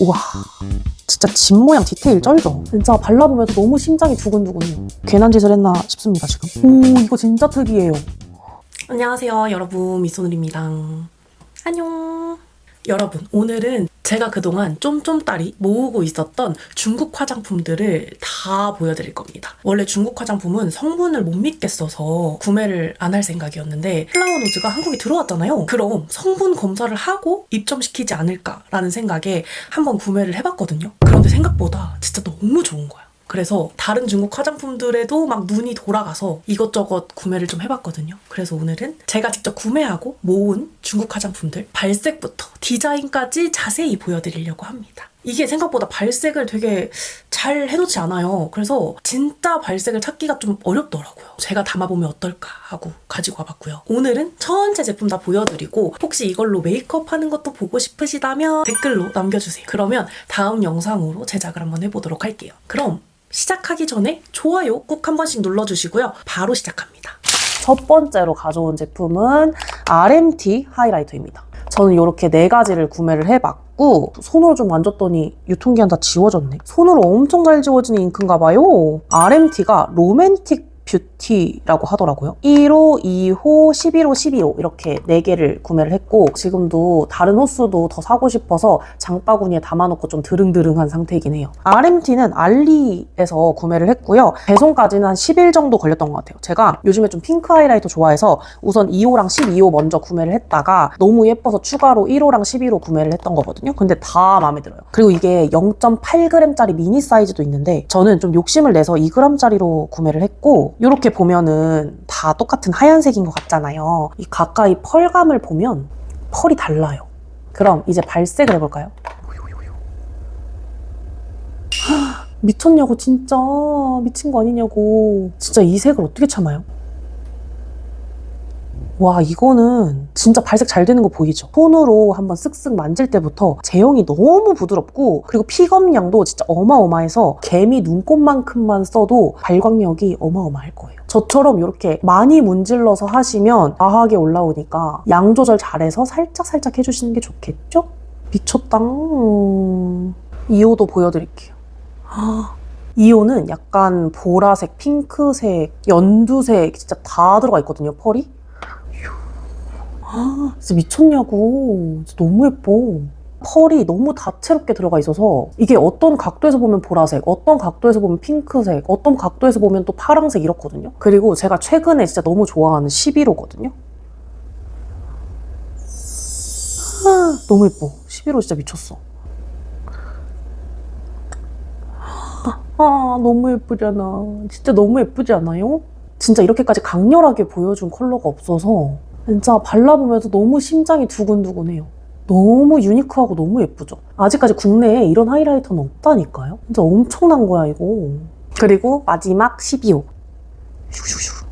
우와 진짜 집 모양 디테일 쩔죠? 진짜 발라보면서 너무 심장이 두근두근해요 괜한 짓을 했나 싶습니다 지금 오 이거 진짜 특이해요 안녕하세요, 여러분. 미소누리입니다. 안녕. 여러분, 오늘은 제가 그동안 쫌쫌따리 모으고 있었던 중국 화장품들을 다 보여드릴 겁니다. 원래 중국 화장품은 성분을 못 믿겠어서 구매를 안 할 생각이었는데 플라워노즈가 한국에 들어왔잖아요. 그럼 성분 검사를 하고 입점시키지 않을까라는 생각에 한번 구매를 해봤거든요. 그런데 생각보다 진짜 너무 좋은 거야. 그래서 다른 중국 화장품들에도 막 눈이 돌아가서 이것저것 구매를 좀 해봤거든요. 그래서 오늘은 제가 직접 구매하고 모은 중국 화장품들 발색부터 디자인까지 자세히 보여드리려고 합니다. 이게 생각보다 발색을 되게 잘 해놓지 않아요. 그래서 진짜 발색을 찾기가 좀 어렵더라고요. 제가 담아보면 어떨까 하고 가지고 와봤고요. 오늘은 전체 제품 다 보여드리고 혹시 이걸로 메이크업 하는 것도 보고 싶으시다면 댓글로 남겨주세요. 그러면 다음 영상으로 제작을 한번 해보도록 할게요. 그럼 시작하기 전에 좋아요 꼭한 번씩 눌러주시고요. 바로 시작합니다. 첫 번째로 가져온 제품은 RMT 하이라이터입니다. 저는 이렇게 네 가지를 구매를 해봤고 손으로 좀 만졌더니 유통기한 다 지워졌네. 손으로 엄청 잘 지워지는 잉크인가 봐요. RMT가 로맨틱 뷰티 라고 하더라고요. 1호, 2호, 11호, 12호 이렇게 4개를 구매를 했고 지금도 다른 호수도 더 사고 싶어서 장바구니에 담아놓고 좀 드릉드릉한 상태이긴 해요. RMT는 알리에서 구매를 했고요. 배송까지는 한 10일 정도 걸렸던 것 같아요. 제가 요즘에 좀 핑크 하이라이터 좋아해서 우선 2호랑 12호 먼저 구매를 했다가 너무 예뻐서 추가로 1호랑 11호 구매를 했던 거거든요. 근데 다 마음에 들어요. 그리고 이게 0.8g짜리 미니 사이즈도 있는데 저는 좀 욕심을 내서 2g짜리로 구매를 했고 이렇게 보면은 다 똑같은 하얀색인 것 같잖아요. 이 가까이 펄감을 보면 펄이 달라요. 그럼 이제 발색을 해볼까요? 하, 미쳤냐고 진짜 미친 거 아니냐고 진짜 이 색을 어떻게 참아요? 와 이거는 진짜 발색 잘 되는 거 보이죠? 손으로 한번 쓱쓱 만질 때부터 제형이 너무 부드럽고 그리고 픽업량도 진짜 어마어마해서 개미 눈곱만큼만 써도 발광력이 어마어마할 거예요. 저처럼 이렇게 많이 문질러서 하시면 과하게 올라오니까 양 조절 잘해서 살짝살짝 해주시는 게 좋겠죠? 미쳤다. 음. 2호도 보여드릴게요. 2호는 약간 보라색, 핑크색, 연두색 진짜 다 들어가 있거든요, 펄이. 아, 진짜 미쳤냐고. 진짜 너무 예뻐. 펄이 너무 다채롭게 들어가 있어서 이게 어떤 각도에서 보면 보라색, 어떤 각도에서 보면 핑크색, 어떤 각도에서 보면 또 파랑색 이렇거든요. 그리고 제가 최근에 진짜 너무 좋아하는 11호거든요. 아, 너무 예뻐. 11호 진짜 미쳤어. 아, 너무 예쁘잖아. 진짜 너무 예쁘지 않아요? 진짜 이렇게까지 강렬하게 보여준 컬러가 없어서 진짜 발라보면서 너무 심장이 두근두근해요. 너무 유니크하고 너무 예쁘죠? 아직까지 국내에 이런 하이라이터는 없다니까요? 진짜 엄청난 거야, 이거. 그리고 마지막 12호. 슈슈슈.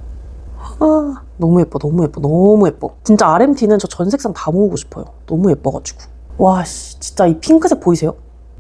아, 너무 예뻐, 너무 예뻐, 너무 예뻐. 진짜 RMT는 저 전 색상 다 모으고 싶어요. 너무 예뻐가지고. 와, 씨, 진짜 이 핑크색 보이세요?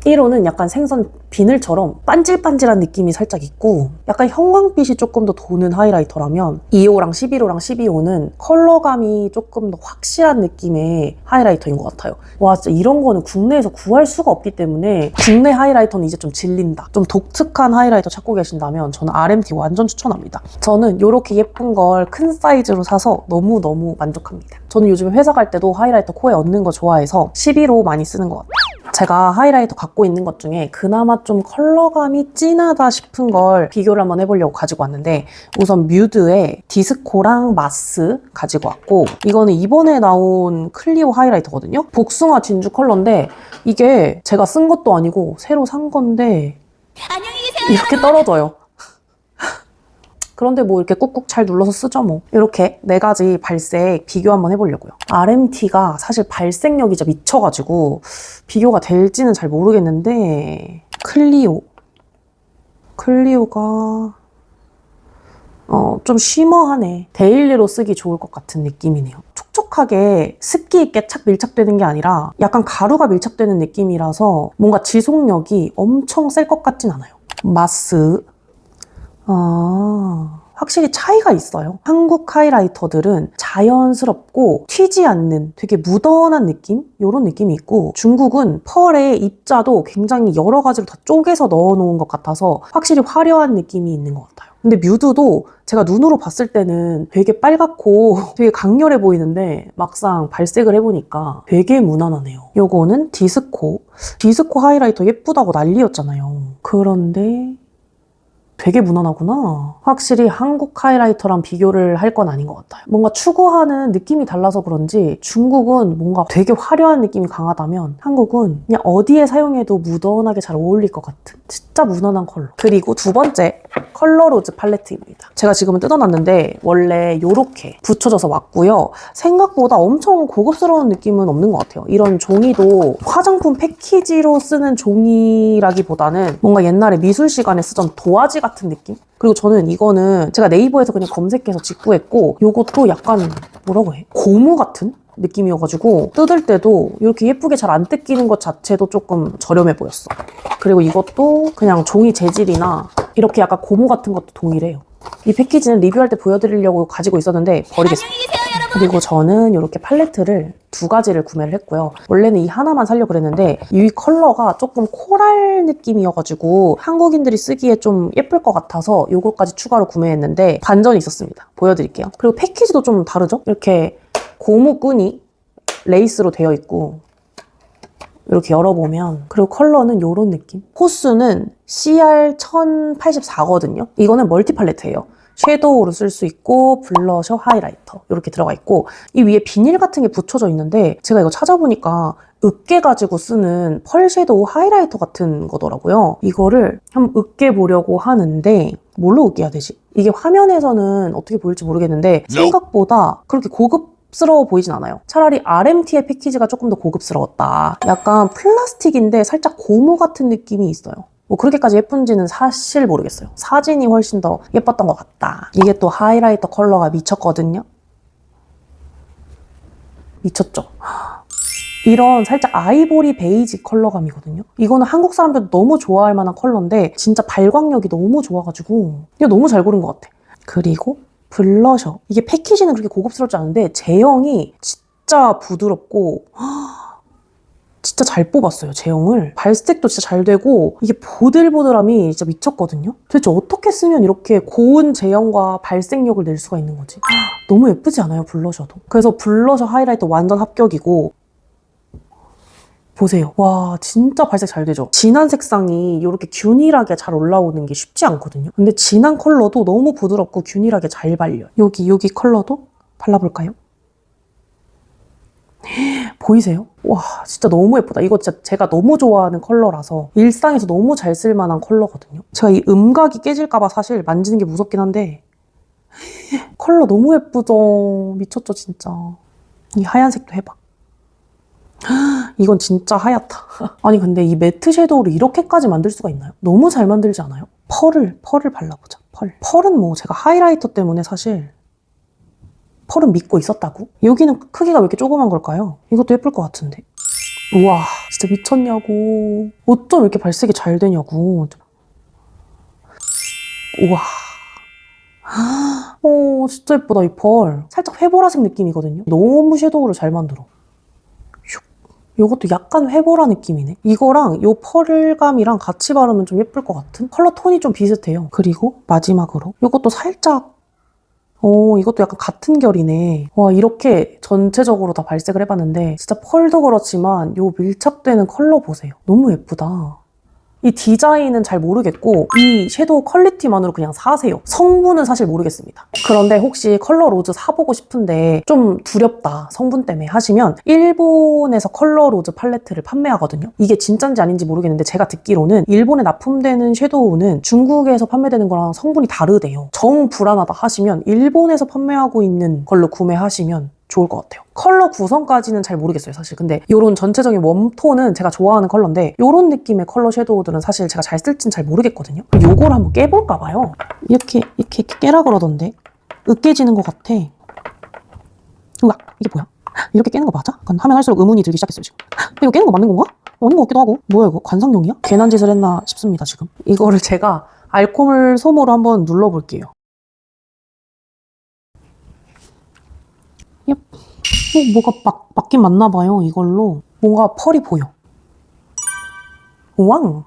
1호는 약간 생선 비늘처럼 반질반질한 느낌이 살짝 있고 약간 형광빛이 조금 더 도는 하이라이터라면 2호랑 11호랑 12호는 컬러감이 조금 더 확실한 느낌의 하이라이터인 것 같아요. 와 진짜 이런 거는 국내에서 구할 수가 없기 때문에 국내 하이라이터는 이제 좀 질린다. 좀 독특한 하이라이터 찾고 계신다면 저는 RMT 완전 추천합니다. 저는 이렇게 예쁜 걸 큰 사이즈로 사서 너무너무 만족합니다. 저는 요즘 회사 갈 때도 하이라이터 코에 얹는 거 좋아해서 11호 많이 쓰는 것 같아요. 제가 하이라이터 갖고 있는 것 중에 그나마 좀 컬러감이 진하다 싶은 걸 비교를 한번 해보려고 가지고 왔는데 우선 뮤드의 디스코랑 마스 가지고 왔고 이거는 이번에 나온 클리오 하이라이터거든요. 복숭아 진주 컬러인데 이게 제가 쓴 것도 아니고 새로 산 건데 이렇게 떨어져요. 그런데 뭐 이렇게 꾹꾹 잘 눌러서 쓰죠 뭐. 이렇게 네 가지 발색 비교 한번 해보려고요. RMT가 사실 발색력이 진짜 미쳐가지고 비교가 될지는 잘 모르겠는데 클리오. 클리오가 어, 좀 쉬머하네. 데일리로 쓰기 좋을 것 같은 느낌이네요. 촉촉하게 습기 있게 착 밀착되는 게 아니라 약간 가루가 밀착되는 느낌이라서 뭔가 지속력이 엄청 셀 것 같진 않아요. 마스. 아, 확실히 차이가 있어요. 한국 하이라이터들은 자연스럽고 튀지 않는 되게 무던한 느낌? 이런 느낌이 있고 중국은 펄의 입자도 굉장히 여러 가지로 다 쪼개서 넣어 놓은 것 같아서 확실히 화려한 느낌이 있는 것 같아요. 근데 뮤드도 제가 눈으로 봤을 때는 되게 빨갛고 되게 강렬해 보이는데 막상 발색을 해보니까 되게 무난하네요. 요거는 디스코. 디스코 하이라이터 예쁘다고 난리였잖아요. 그런데 되게 무난하구나. 확실히 한국 하이라이터랑 비교를 할 건 아닌 것 같아요. 뭔가 추구하는 느낌이 달라서 그런지 중국은 뭔가 되게 화려한 느낌이 강하다면 한국은 그냥 어디에 사용해도 무던하게 잘 어울릴 것 같은 진짜 무난한 컬러. 그리고 두 번째 컬러 로즈 팔레트입니다. 제가 지금은 뜯어놨는데 원래 이렇게 붙여져서 왔고요. 생각보다 엄청 고급스러운 느낌은 없는 것 같아요. 이런 종이도 화장품 패키지로 쓰는 종이라기보다는 뭔가 옛날에 미술 시간에 쓰던 도화지 같은 느낌? 그리고 저는 이거는 제가 네이버에서 그냥 검색해서 직구했고 이것도 약간 뭐라고 해? 고무 같은? 느낌이어가지고 뜯을 때도 이렇게 예쁘게 잘 안 뜯기는 것 자체도 조금 저렴해 보였어. 그리고 이것도 그냥 종이 재질이나 이렇게 약간 고무 같은 것도 동일해요. 이 패키지는 리뷰할 때 보여드리려고 가지고 있었는데 버리겠습니다. 그리고 저는 이렇게 팔레트를 두 가지를 구매를 했고요. 원래는 이 하나만 살려고 그랬는데 이 컬러가 조금 코랄 느낌이어가지고 한국인들이 쓰기에 좀 예쁠 것 같아서 이것까지 추가로 구매했는데 반전이 있었습니다. 보여드릴게요. 그리고 패키지도 좀 다르죠? 이렇게 고무끈이 레이스로 되어 있고 이렇게 열어보면 그리고 컬러는 이런 느낌 호수는 CR1084거든요 이거는 멀티 팔레트예요 섀도우로 쓸 수 있고 블러셔, 하이라이터 이렇게 들어가 있고 이 위에 비닐 같은 게 붙여져 있는데 제가 이거 찾아보니까 으깨 가지고 쓰는 펄 섀도우 하이라이터 같은 거더라고요 이거를 한번 으깨 보려고 하는데 뭘로 으깨야 되지? 이게 화면에서는 어떻게 보일지 모르겠는데 생각보다 그렇게 고급 스러워 보이진 않아요. 차라리 RMT의 패키지가 조금 더 고급스러웠다. 약간 플라스틱인데 살짝 고무 같은 느낌이 있어요. 뭐 그렇게까지 예쁜지는 사실 모르겠어요. 사진이 훨씬 더 예뻤던 것 같다. 이게 또 하이라이터 컬러가 미쳤거든요. 미쳤죠? 이런 살짝 아이보리 베이지 컬러감이거든요. 이거는 한국 사람들 너무 좋아할 만한 컬러인데 진짜 발광력이 너무 좋아가지고 이거 너무 잘 고른 것 같아. 그리고 블러셔. 이게 패키지는 그렇게 고급스럽지 않은데 제형이 진짜 부드럽고 진짜 잘 뽑았어요, 제형을. 발색도 진짜 잘 되고 이게 보들보들함이 진짜 미쳤거든요. 도대체 어떻게 쓰면 이렇게 고운 제형과 발색력을 낼 수가 있는 거지? 너무 예쁘지 않아요, 블러셔도? 그래서 블러셔 하이라이터 완전 합격이고 보세요. 와, 진짜 발색 잘 되죠? 진한 색상이 이렇게 균일하게 잘 올라오는 게 쉽지 않거든요. 근데 진한 컬러도 너무 부드럽고 균일하게 잘 발려요. 여기, 여기 컬러도 발라볼까요? 보이세요? 와, 진짜 너무 예쁘다. 이거 진짜 제가 너무 좋아하는 컬러라서 일상에서 너무 잘 쓸만한 컬러거든요. 제가 이 음각이 깨질까봐 사실 만지는 게 무섭긴 한데 컬러 너무 예쁘죠? 미쳤죠, 진짜. 이 하얀색도 해봐. 이건 진짜 하얗다. 아니 근데 이 매트 섀도우를 이렇게까지 만들 수가 있나요? 너무 잘 만들지 않아요? 펄을 펄을 발라보자. 펄. 펄은 뭐 제가 하이라이터 때문에 사실 펄은 믿고 있었다고? 여기는 크기가 왜 이렇게 조그만 걸까요? 이것도 예쁠 것 같은데. 우와 진짜 미쳤냐고. 어쩜 이렇게 발색이 잘 되냐고. 우와. 어 진짜 예쁘다 이 펄. 살짝 회보라색 느낌이거든요. 너무 섀도우를 잘 만들어. 이것도 약간 회보라 느낌이네. 이거랑 요 펄감이랑 같이 바르면 좀 예쁠 것 같은? 컬러 톤이 좀 비슷해요. 그리고 마지막으로 이것도 살짝 오, 이것도 약간 같은 결이네. 와, 이렇게 전체적으로 다 발색을 해봤는데 진짜 펄도 그렇지만 요 밀착되는 컬러 보세요. 너무 예쁘다. 이 디자인은 잘 모르겠고 이 섀도우 퀄리티만으로 그냥 사세요. 성분은 사실 모르겠습니다. 그런데 혹시 컬러 로즈 사보고 싶은데 좀 두렵다 성분 때문에 하시면 일본에서 컬러 로즈 팔레트를 판매하거든요. 이게 진짠지 아닌지 모르겠는데 제가 듣기로는 일본에 납품되는 섀도우는 중국에서 판매되는 거랑 성분이 다르대요. 정 불안하다 하시면 일본에서 판매하고 있는 걸로 구매하시면 좋을 것 같아요. 컬러 구성까지는 잘 모르겠어요, 사실. 근데 이런 전체적인 웜톤은 제가 좋아하는 컬러인데 이런 느낌의 컬러 섀도우들은 사실 제가 잘 쓸진 잘 모르겠거든요. 요걸 한번 깨볼까 봐요. 이렇게 이렇게 깨라 그러던데 으깨지는 것 같아. 우와, 이게 뭐야? 이렇게 깨는 거 맞아? 하면 할수록 의문이 들기 시작했어요, 지금. 이거 깨는 거 맞는 건가? 아닌 것 같기도 하고. 뭐야, 이거? 관상용이야? 괜한 짓을 했나 싶습니다, 지금. 이거를 제가 알코올 솜으로 한번 눌러볼게요. 어, 뭐가 막, 맞긴 맞나 봐요, 이걸로. 뭔가 펄이 보여. 우왕.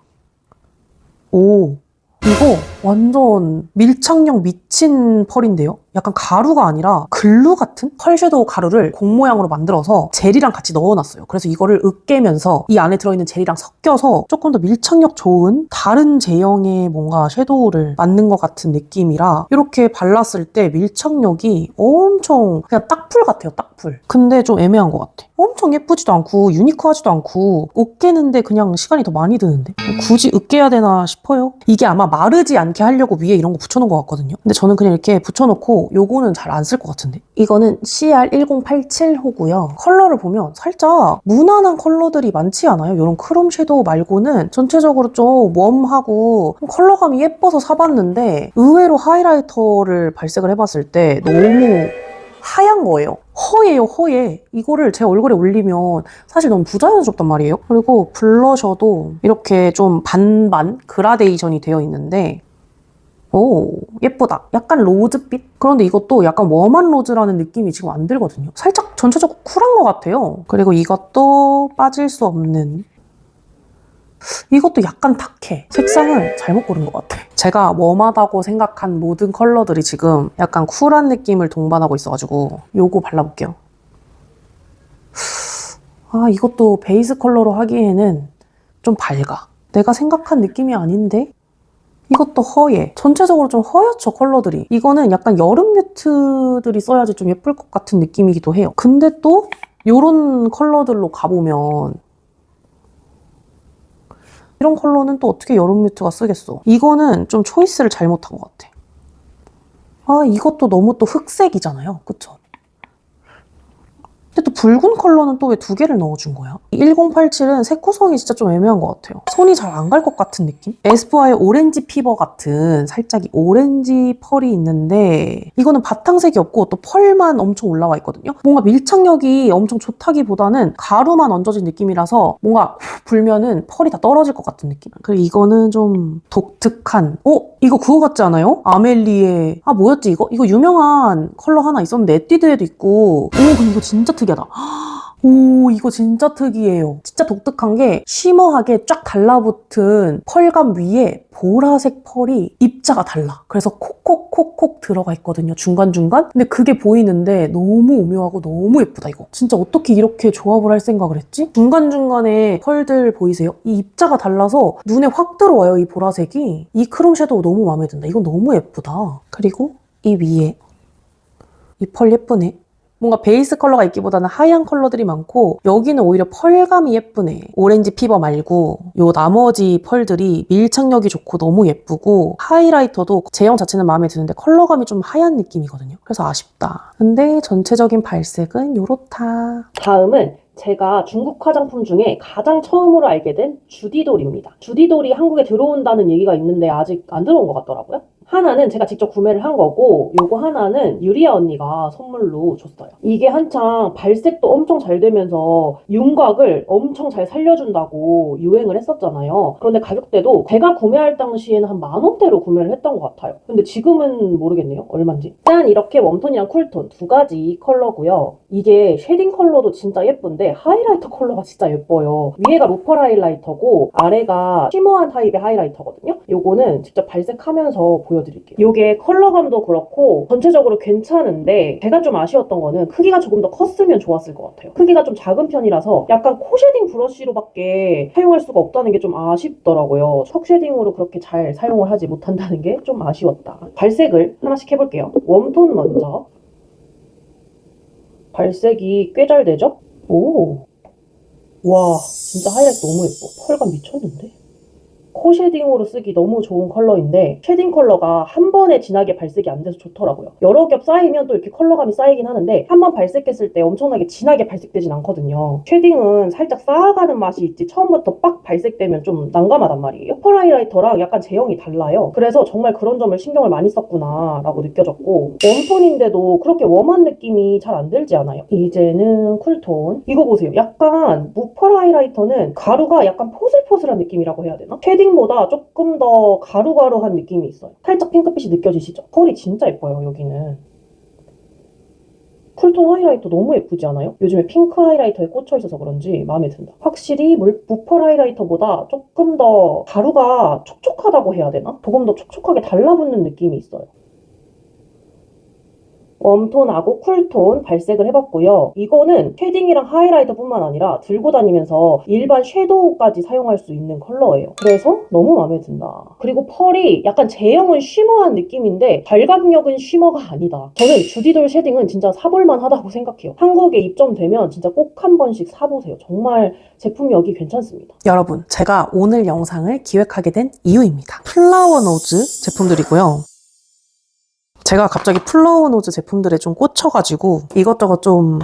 오. 이거 완전 밀착력 미친 펄인데요? 약간 가루가 아니라 글루 같은 펄 섀도우 가루를 공 모양으로 만들어서 젤이랑 같이 넣어놨어요. 그래서 이거를 으깨면서 이 안에 들어있는 젤이랑 섞여서 조금 더 밀착력 좋은 다른 제형의 뭔가 섀도우를 만든 것 같은 느낌이라 이렇게 발랐을 때 밀착력이 엄청 그냥 딱풀 같아요, 딱풀. 근데 좀 애매한 것 같아. 엄청 예쁘지도 않고 유니크하지도 않고 으깨는데 그냥 시간이 더 많이 드는데 굳이 으깨야 되나 싶어요. 이게 아마 마르지 않게 하려고 위에 이런 거 붙여놓은 것 같거든요. 근데 저는 그냥 이렇게 붙여놓고 요거는 잘 안 쓸 것 같은데. 이거는 CR1087 호고요. 컬러를 보면 살짝 무난한 컬러들이 많지 않아요? 이런 크롬 섀도우 말고는 전체적으로 좀 웜하고 컬러감이 예뻐서 사봤는데 의외로 하이라이터를 발색을 해봤을 때 너무 하얀 거예요. 허예요, 허예. 이거를 제 얼굴에 올리면 사실 너무 부자연스럽단 말이에요. 그리고 블러셔도 이렇게 좀 반반 그라데이션이 되어 있는데 오, 예쁘다. 약간 로즈빛? 그런데 이것도 약간 웜한 로즈라는 느낌이 지금 안 들거든요. 살짝 전체적으로 쿨한 것 같아요. 그리고 이것도 빠질 수 없는 이것도 약간 탁해. 색상을 잘못 고른 것 같아. 제가 웜하다고 생각한 모든 컬러들이 지금 약간 쿨한 느낌을 동반하고 있어가지고 요거 발라볼게요. 아, 이것도 베이스 컬러로 하기에는 좀 밝아. 내가 생각한 느낌이 아닌데? 이것도 허예. 전체적으로 좀 허옇죠, 컬러들이. 이거는 약간 여름 뮤트들이 써야지 좀 예쁠 것 같은 느낌이기도 해요. 근데 또 요런 컬러들로 가보면 이런 컬러는 또 어떻게 여름 뮤트가 쓰겠어. 이거는 좀 초이스를 잘못한 것 같아. 아, 이것도 너무 또 흑색이잖아요. 그쵸? 근데 또 붉은 컬러는 또 왜 두 개를 넣어준 거야? 1087은 색 구성이 진짜 좀 애매한 것 같아요. 손이 잘 안 갈 것 같은 느낌? 에스쁘아의 오렌지 피버 같은 살짝 이 오렌지 펄이 있는데 이거는 바탕색이 없고 또 펄만 엄청 올라와 있거든요. 뭔가 밀착력이 엄청 좋다기보다는 가루만 얹어진 느낌이라서 뭔가 후 불면은 펄이 다 떨어질 것 같은 느낌. 그리고 이거는 좀 독특한 어? 이거 그거 같지 않아요? 아멜리의 아 뭐였지 이거? 이거 유명한 컬러 하나 있었는데 에뛰드에도 있고 오 근데 이거 진짜 특이하다. 오, 이거 진짜 특이해요. 진짜 독특한 게 쉬머하게 쫙 달라붙은 펄감 위에 보라색 펄이 입자가 달라. 그래서 콕콕콕콕 들어가 있거든요. 중간중간. 근데 그게 보이는데 너무 오묘하고 너무 예쁘다, 이거. 진짜 어떻게 이렇게 조합을 할 생각을 했지? 중간중간에 펄들 보이세요? 이 입자가 달라서 눈에 확 들어와요, 이 보라색이. 이 크롬 섀도우 너무 마음에 든다. 이거 너무 예쁘다. 그리고 이 위에 이 펄 예쁘네. 뭔가 베이스 컬러가 있기보다는 하얀 컬러들이 많고 여기는 오히려 펄감이 예쁘네. 오렌지 피버 말고 요 나머지 펄들이 밀착력이 좋고 너무 예쁘고 하이라이터도 제형 자체는 마음에 드는데 컬러감이 좀 하얀 느낌이거든요. 그래서 아쉽다. 근데 전체적인 발색은 요렇다. 다음은 제가 중국 화장품 중에 가장 처음으로 알게 된 주디돌입니다. 주디돌이 한국에 들어온다는 얘기가 있는데 아직 안 들어온 것 같더라고요. 하나는 제가 직접 구매를 한 거고 요거 하나는 유리아 언니가 선물로 줬어요. 이게 한창 발색도 엄청 잘 되면서 윤곽을 엄청 잘 살려준다고 유행을 했었잖아요. 그런데 가격대도 제가 구매할 당시에는 한 만 원대로 구매를 했던 것 같아요. 근데 지금은 모르겠네요. 얼마인지. 일단 이렇게 웜톤이랑 쿨톤 두 가지 컬러고요. 이게 쉐딩 컬러도 진짜 예쁜데 하이라이터 컬러가 진짜 예뻐요. 위에가 로퍼 하이라이터고 아래가 쉬머한 타입의 하이라이터거든요. 요거는 직접 발색하면서 보여 드릴게요. 요게 컬러감도 그렇고 전체적으로 괜찮은데 제가 좀 아쉬웠던 거는 크기가 조금 더 컸으면 좋았을 것 같아요. 크기가 좀 작은 편이라서 약간 코 쉐딩 브러쉬로밖에 사용할 수가 없다는 게 좀 아쉽더라고요. 턱 쉐딩으로 그렇게 잘 사용을 하지 못한다는 게 좀 아쉬웠다. 발색을 하나씩 해볼게요. 웜톤 먼저. 발색이 꽤 잘 되죠? 오. 와, 진짜 하이라이트 너무 예뻐. 펄감 미쳤는데? 코 쉐딩으로 쓰기 너무 좋은 컬러인데 쉐딩 컬러가 한 번에 진하게 발색이 안 돼서 좋더라고요. 여러 겹 쌓이면 또 이렇게 컬러감이 쌓이긴 하는데 한 번 발색했을 때 엄청나게 진하게 발색되진 않거든요. 쉐딩은 살짝 쌓아가는 맛이 있지 처음부터 빡 발색되면 좀 난감하단 말이에요. 펄 하이라이터랑 약간 제형이 달라요. 그래서 정말 그런 점을 신경을 많이 썼구나 라고 느껴졌고 웜톤인데도 그렇게 웜한 느낌이 잘 안 들지 않아요. 이제는 쿨톤. 이거 보세요. 약간 무펄 하이라이터는 가루가 약간 포슬포슬한 느낌이라고 해야 되나? 쉐딩 보다 조금 더 가루가루한 느낌이 있어요. 살짝 핑크빛이 느껴지시죠? 펄이 진짜 예뻐요, 여기는. 쿨톤 하이라이터 너무 예쁘지 않아요? 요즘에 핑크 하이라이터에 꽂혀 있어서 그런지 마음에 든다. 확실히 물, 무펄 하이라이터보다 조금 더 가루가 촉촉하다고 해야 되나? 조금 더 촉촉하게 달라붙는 느낌이 있어요. 웜톤하고 쿨톤 발색을 해봤고요. 이거는 쉐딩이랑 하이라이터 뿐만 아니라 들고 다니면서 일반 섀도우까지 사용할 수 있는 컬러예요. 그래서 너무 마음에 든다. 그리고 펄이 약간 제형은 쉬머한 느낌인데 발광력은 쉬머가 아니다. 저는 주디돌 쉐딩은 진짜 사볼만 하다고 생각해요. 한국에 입점되면 진짜 꼭 한 번씩 사보세요. 정말 제품력이 괜찮습니다. 여러분, 제가 오늘 영상을 기획하게 된 이유입니다. 플라워 노즈 제품들이고요. 제가 갑자기 플라워 노즈 제품들에 좀 꽂혀가지고 이것저것 좀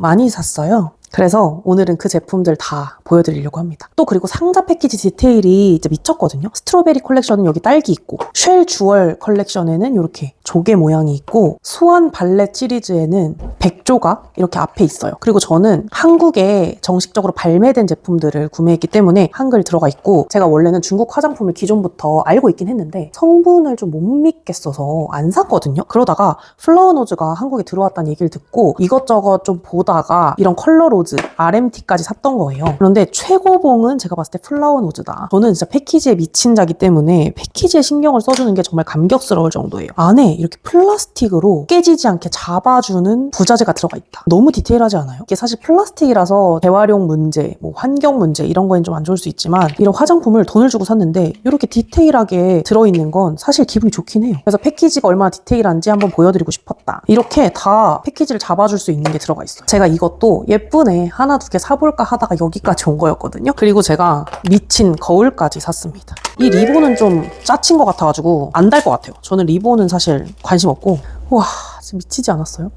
많이 샀어요. 그래서 오늘은 그 제품들 다 보여드리려고 합니다. 또 그리고 상자 패키지 디테일이 이제 미쳤거든요. 스트로베리 컬렉션은 여기 딸기 있고, 쉘 주얼 컬렉션에는 이렇게 조개 모양이 있고, 수완 발렛 시리즈에는 백조각 이렇게 앞에 있어요. 그리고 저는 한국에 정식적으로 발매된 제품들을 구매했기 때문에 한글 들어가 있고, 제가 원래는 중국 화장품을 기존부터 알고 있긴 했는데 성분을 좀 못 믿겠어서 안 샀거든요. 그러다가 플라워노즈가 한국에 들어왔다는 얘기를 듣고 이것저것 좀 보다가 이런 컬러 로 즈, RMT까지 샀던 거예요. 그런데 최고봉은 제가 봤을 때 플라워노즈다. 저는 진짜 패키지에 미친 자기 때문에 패키지에 신경을 써주는 게 정말 감격스러울 정도예요. 안에 이렇게 플라스틱으로 깨지지 않게 잡아주는 부자재가 들어가 있다. 너무 디테일하지 않아요? 이게 사실 플라스틱이라서 재활용 문제, 뭐 환경 문제 이런 거엔 좀 안 좋을 수 있지만 이런 화장품을 돈을 주고 샀는데 이렇게 디테일하게 들어있는 건 사실 기분이 좋긴 해요. 그래서 패키지가 얼마나 디테일한지 한번 보여드리고 싶었다. 이렇게 다 패키지를 잡아줄 수 있는 게 들어가 있어요. 제가 이것도 예 쁘네 하나 두 개 사볼까 하다가 여기까지 온 거였거든요. 그리고 제가 미친 거울까지 샀습니다. 이 리본은 좀 짜친 것 같아가지고 안 달 것 같아요. 저는 리본은 사실 관심 없고 와 미치지 않았어요?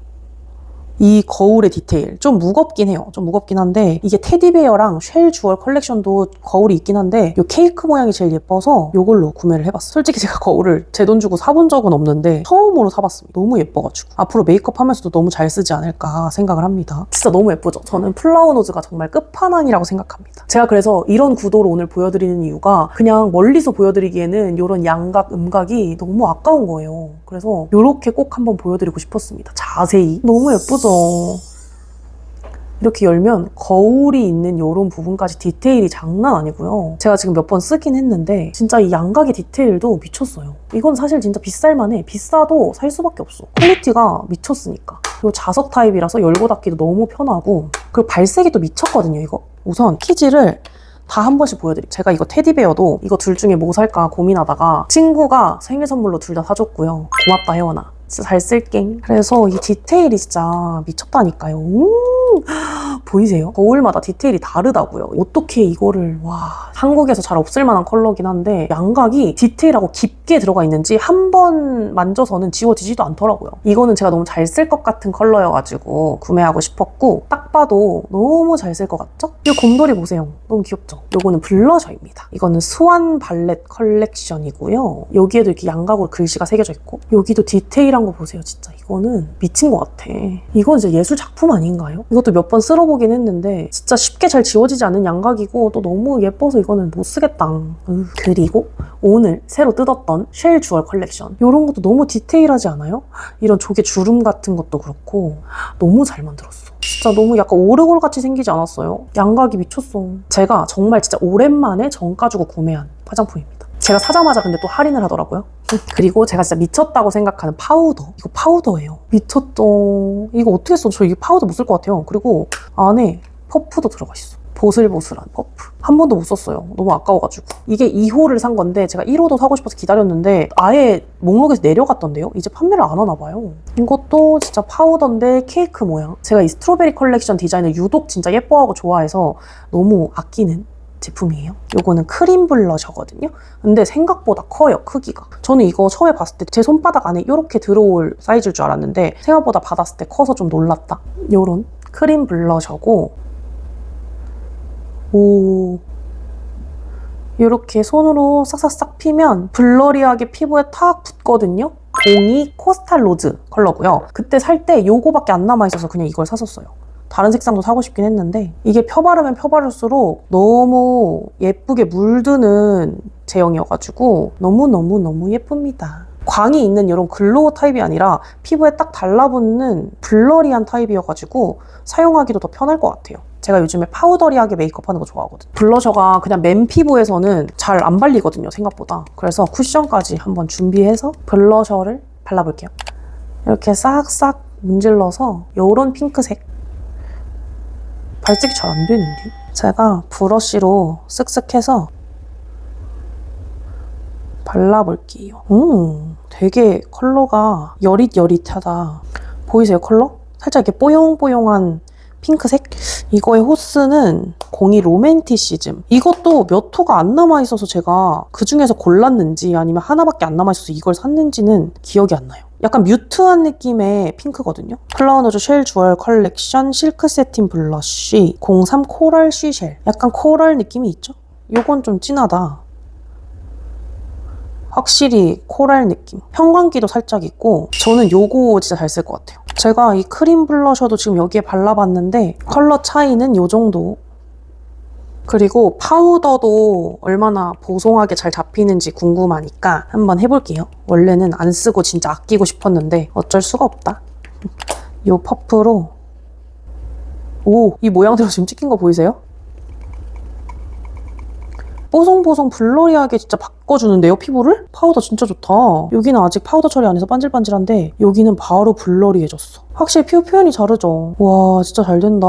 이 거울의 디테일 좀 무겁긴 해요. 좀 무겁긴 한데 이게 테디베어랑 쉘 주얼 컬렉션도 거울이 있긴 한데 이 케이크 모양이 제일 예뻐서 이걸로 구매를 해봤어요. 솔직히 제가 거울을 제 돈 주고 사본 적은 없는데 처음으로 사봤습니다. 너무 예뻐가지고 앞으로 메이크업 하면서도 너무 잘 쓰지 않을까 생각을 합니다. 진짜 너무 예쁘죠? 저는 플라워 노즈가 정말 끝판왕이라고 생각합니다. 제가 그래서 이런 구도로 오늘 보여드리는 이유가 그냥 멀리서 보여드리기에는 이런 양각, 음각이 너무 아까운 거예요. 그래서 이렇게 꼭 한번 보여드리고 싶었습니다. 자세히. 너무 예쁘죠? 이렇게 열면 거울이 있는 이런 부분까지 디테일이 장난 아니고요. 제가 지금 몇 번 쓰긴 했는데 진짜 이 양각의 디테일도 미쳤어요. 이건 사실 진짜 비쌀만해. 비싸도 살 수밖에 없어. 퀄리티가 미쳤으니까. 그리고 자석 타입이라서 열고 닫기도 너무 편하고 그리고 발색이 또 미쳤거든요. 이거 우선 키즈를 다한 번씩 보여드릴게요. 제가 이거 테디베어도 이거 둘 중에 뭐 살까 고민하다가 친구가 생일 선물로 둘 다 사줬고요. 고맙다 혜원아. 진짜 잘 쓸게. 그래서 이 디테일이 진짜 미쳤다니까요. 음, 보이세요? 거울마다 디테일이 다르다고요. 어떻게 이거를 와 한국에서 잘 없을 만한 컬러긴 한데 양각이 디테일하고 깊게 들어가 있는지 한 번 만져서는 지워지지도 않더라고요. 이거는 제가 너무 잘 쓸 것 같은 컬러여가지고 구매하고 싶었고 딱 봐도 너무 잘 쓸 것 같죠? 이 곰돌이 보세요. 너무 귀엽죠? 이거는 블러셔입니다. 이거는 스완 발렛 컬렉션이고요. 여기에도 이렇게 양각으로 글씨가 새겨져 있고 여기도 디테일 한 거 보세요. 진짜 이거는 미친 것 같아. 이건 진짜 예술 작품 아닌가요? 이것도 몇 번 쓸어보긴 했는데 진짜 쉽게 잘 지워지지 않는 양각이고 또 너무 예뻐서 이거는 못 쓰겠다. 으. 그리고 오늘 새로 뜯었던 쉘 주얼 컬렉션. 이런 것도 너무 디테일하지 않아요? 이런 조개 주름 같은 것도 그렇고 너무 잘 만들었어. 진짜 너무 약간 오르골 같이 생기지 않았어요? 양각이 미쳤어. 제가 정말 진짜 오랜만에 정가 주고 구매한 화장품입니다. 제가 사자마자 근데 또 할인을 하더라고요. 그리고 제가 진짜 미쳤다고 생각하는 파우더. 이거 파우더예요. 미쳤죠. 이거 어떻게 써? 저 이게 파우더 못 쓸 것 같아요. 그리고 안에 퍼프도 들어가 있어. 보슬보슬한 퍼프. 한 번도 못 썼어요. 너무 아까워가지고. 이게 2호를 산 건데 제가 1호도 사고 싶어서 기다렸는데 아예 목록에서 내려갔던데요? 이제 판매를 안 하나 봐요. 이것도 진짜 파우더인데 케이크 모양. 제가 이 스트로베리 컬렉션 디자인을 유독 진짜 예뻐하고 좋아해서 너무 아끼는 제품이에요. 요거는 크림 블러셔거든요. 근데 생각보다 커요, 크기가. 저는 이거 처음에 봤을 때 제 손바닥 안에 이렇게 들어올 사이즈일 줄 알았는데 생각보다 받았을 때 커서 좀 놀랐다. 요런 크림 블러셔고 오 이렇게 손으로 싹싹싹 피면 블러리하게 피부에 탁 붙거든요. 02 코스탈 로즈 컬러고요. 그때 살 때 요거밖에 안 남아있어서 그냥 이걸 샀었어요. 다른 색상도 사고 싶긴 했는데 이게 펴바르면 펴바를수록 너무 예쁘게 물드는 제형이어가지고 너무너무너무 예쁩니다. 광이 있는 이런 글로우 타입이 아니라 피부에 딱 달라붙는 블러리한 타입이어가지고 사용하기도 더 편할 것 같아요. 제가 요즘에 파우더리하게 메이크업 하는 거 좋아하거든요. 블러셔가 그냥 맨 피부에서는 잘 안 발리거든요, 생각보다. 그래서 쿠션까지 한번 준비해서 블러셔를 발라볼게요. 이렇게 싹싹 문질러서 요런 핑크색. 발색이 잘 안 되는데? 제가 브러쉬로 쓱쓱 해서 발라볼게요. 음, 되게 컬러가 여릿여릿하다. 보이세요, 컬러? 살짝 이렇게 뽀용뽀용한 핑크색? 이거의 호스는 02 로맨티시즘. 이것도 몇 호가 안 남아있어서 제가 그 중에서 골랐는지 아니면 하나밖에 안 남아있어서 이걸 샀는지는 기억이 안 나요. 약간 뮤트한 느낌의 핑크거든요. 클라우너즈 쉘 주얼 컬렉션 실크 세틴 블러쉬 03 코랄 쉬쉘. 약간 코랄 느낌이 있죠? 요건 좀 진하다. 확실히 코랄 느낌. 형광기도 살짝 있고 저는 요거 진짜 잘 쓸 것 같아요. 제가 이 크림 블러셔도 지금 여기에 발라봤는데 컬러 차이는 요 정도. 그리고 파우더도 얼마나 보송하게 잘 잡히는지 궁금하니까 한번 해볼게요. 원래는 안 쓰고 진짜 아끼고 싶었는데 어쩔 수가 없다. 요 퍼프로 오! 이 모양대로 지금 찍힌 거 보이세요? 뽀송뽀송 블러리하게 진짜 바꿔주는데요, 피부를? 파우더 진짜 좋다. 여기는 아직 파우더 처리 안 해서 반질반질한데 여기는 바로 블러리해졌어. 확실히 피부 표현이 다르죠. 와, 진짜 잘 된다.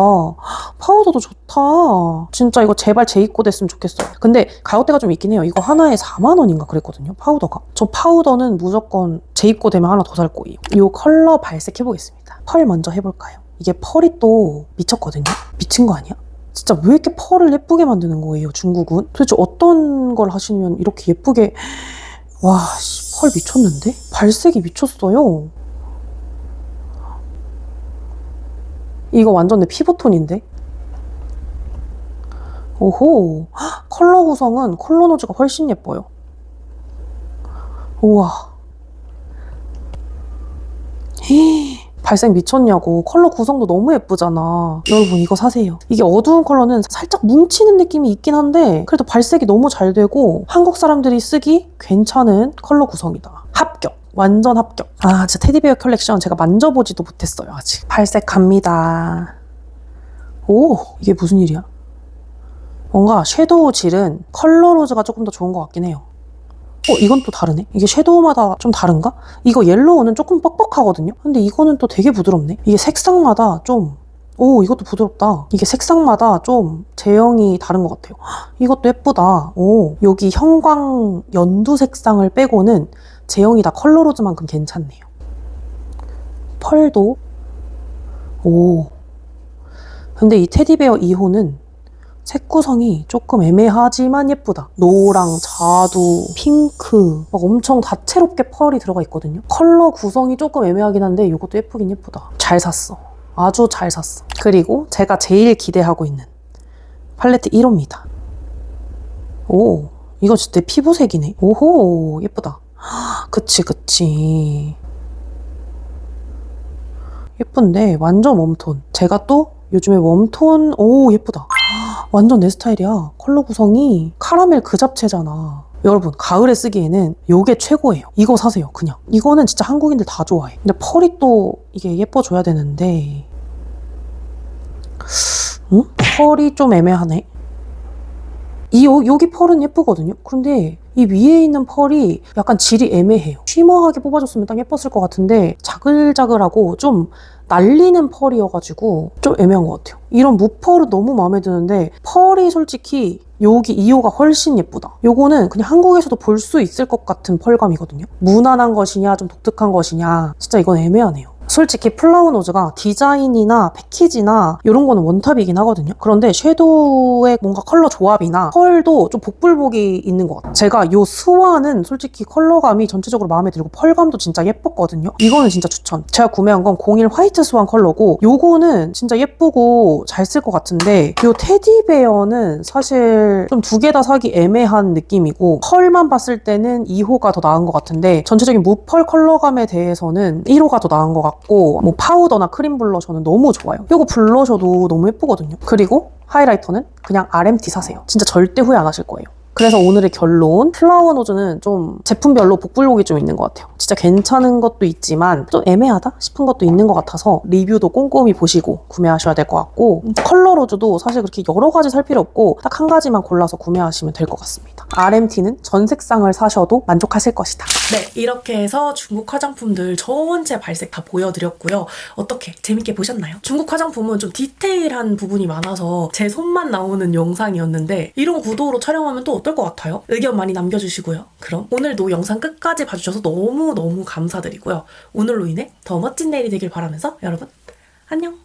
파우더도 좋다. 진짜 이거 제발 재입고 됐으면 좋겠어요. 근데 가격대가 좀 있긴 해요. 이거 하나에 4만 원인가 그랬거든요, 파우더가. 저 파우더는 무조건 재입고 되면 하나 더 살 거예요. 이 컬러 발색해보겠습니다. 펄 먼저 해볼까요? 이게 펄이 또 미쳤거든요? 미친 거 아니야? 진짜 왜 이렇게 펄을 예쁘게 만드는 거예요, 중국은? 도대체 어떤 걸 하시면 이렇게 예쁘게. 와, 씨, 펄 미쳤는데? 발색이 미쳤어요. 이거 완전 내 피부톤인데? 오호. 헉, 컬러 구성은 컬러 노즈가 훨씬 예뻐요. 우와. 헤 발색 미쳤냐고. 컬러 구성도 너무 예쁘잖아. 여러분 이거 사세요. 이게 어두운 컬러는 살짝 뭉치는 느낌이 있긴 한데 그래도 발색이 너무 잘 되고 한국 사람들이 쓰기 괜찮은 컬러 구성이다. 합격. 완전 합격. 아, 진짜 테디베어 컬렉션 제가 만져보지도 못했어요, 아직. 발색 갑니다. 오, 이게 무슨 일이야? 뭔가 섀도우 질은 컬러 로즈가 조금 더 좋은 것 같긴 해요. 어, 이건 또 다르네. 이게 섀도우마다 좀 다른가? 이거 옐로우는 조금 뻑뻑하거든요. 근데 이거는 또 되게 부드럽네. 이게 색상마다 좀 오, 이것도 부드럽다. 이게 색상마다 좀 제형이 다른 것 같아요. 헉, 이것도 예쁘다. 오, 여기 형광 연두 색상을 빼고는 제형이 다 컬러로즈만큼 괜찮네요. 펄도 오. 근데 이 테디베어 2호는 색 구성이 조금 애매하지만 예쁘다. 노랑, 자두, 핑크 막 엄청 다채롭게 펄이 들어가 있거든요. 컬러 구성이 조금 애매하긴 한데 이것도 예쁘긴 예쁘다. 잘 샀어. 아주 잘 샀어. 그리고 제가 제일 기대하고 있는 팔레트 1호입니다. 오, 이거 진짜 내 피부색이네. 오호, 예쁘다. 그치, 그치. 예쁜데 완전 웜톤. 제가 또 요즘에 웜톤, 오, 예쁘다. 완전 내 스타일이야. 컬러 구성이 카라멜 그 잡채잖아. 여러분, 가을에 쓰기에는 이게 최고예요. 이거 사세요, 그냥. 이거는 진짜 한국인들 다 좋아해. 근데 펄이 또 이게 예뻐져야 되는데. 응? 펄이 좀 애매하네. 이 요, 여기 펄은 예쁘거든요. 그런데 이 위에 있는 펄이 약간 질이 애매해요. 쉬머하게 뽑아줬으면 딱 예뻤을 것 같은데 자글자글하고 좀 날리는 펄이어가지고 좀 애매한 것 같아요. 이런 무펄은 너무 마음에 드는데 펄이 솔직히 여기 2호가 훨씬 예쁘다. 요거는 그냥 한국에서도 볼 수 있을 것 같은 펄감이거든요. 무난한 것이냐 좀 독특한 것이냐 진짜 이건 애매하네요. 솔직히 플라워 노즈가 디자인이나 패키지나 이런 거는 원탑이긴 하거든요. 그런데 섀도우의 뭔가 컬러 조합이나 펄도 좀 복불복이 있는 것 같아요. 제가 요 스와는 솔직히 컬러감이 전체적으로 마음에 들고 펄감도 진짜 예뻤거든요. 이거는 진짜 추천. 제가 구매한 건 01 화이트 스완 컬러고 요거는 진짜 예쁘고 잘 쓸 것 같은데 요 테디베어는 사실 좀 두 개 다 사기 애매한 느낌이고 펄만 봤을 때는 2호가 더 나은 것 같은데 전체적인 무펄 컬러감에 대해서는 1호가 더 나은 것 같고 뭐 파우더나 크림 블러셔는 너무 좋아요. 요거 블러셔도 너무 예쁘거든요. 그리고 하이라이터는 그냥 RMT 사세요. 진짜 절대 후회 안 하실 거예요. 그래서 오늘의 결론 플라워 노즈는 좀 제품별로 복불복이 좀 있는 것 같아요. 진짜 괜찮은 것도 있지만 좀 애매하다 싶은 것도 있는 것 같아서 리뷰도 꼼꼼히 보시고 구매하셔야 될 것 같고 컬러 로즈도 사실 그렇게 여러 가지 살 필요 없고 딱 한 가지만 골라서 구매하시면 될 것 같습니다. RMT는 전 색상을 사셔도 만족하실 것이다. 네, 이렇게 해서 중국 화장품들 전체 발색 다 보여드렸고요. 어떻게 재밌게 보셨나요? 중국 화장품은 좀 디테일한 부분이 많아서 제 손만 나오는 영상이었는데 이런 구도로 촬영하면 또 어떨 것 같아요? 의견 많이 남겨주시고요. 그럼 오늘도 영상 끝까지 봐주셔서 너무너무 감사드리고요. 오늘로 인해 더 멋진 내일이 되길 바라면서 여러분, 안녕!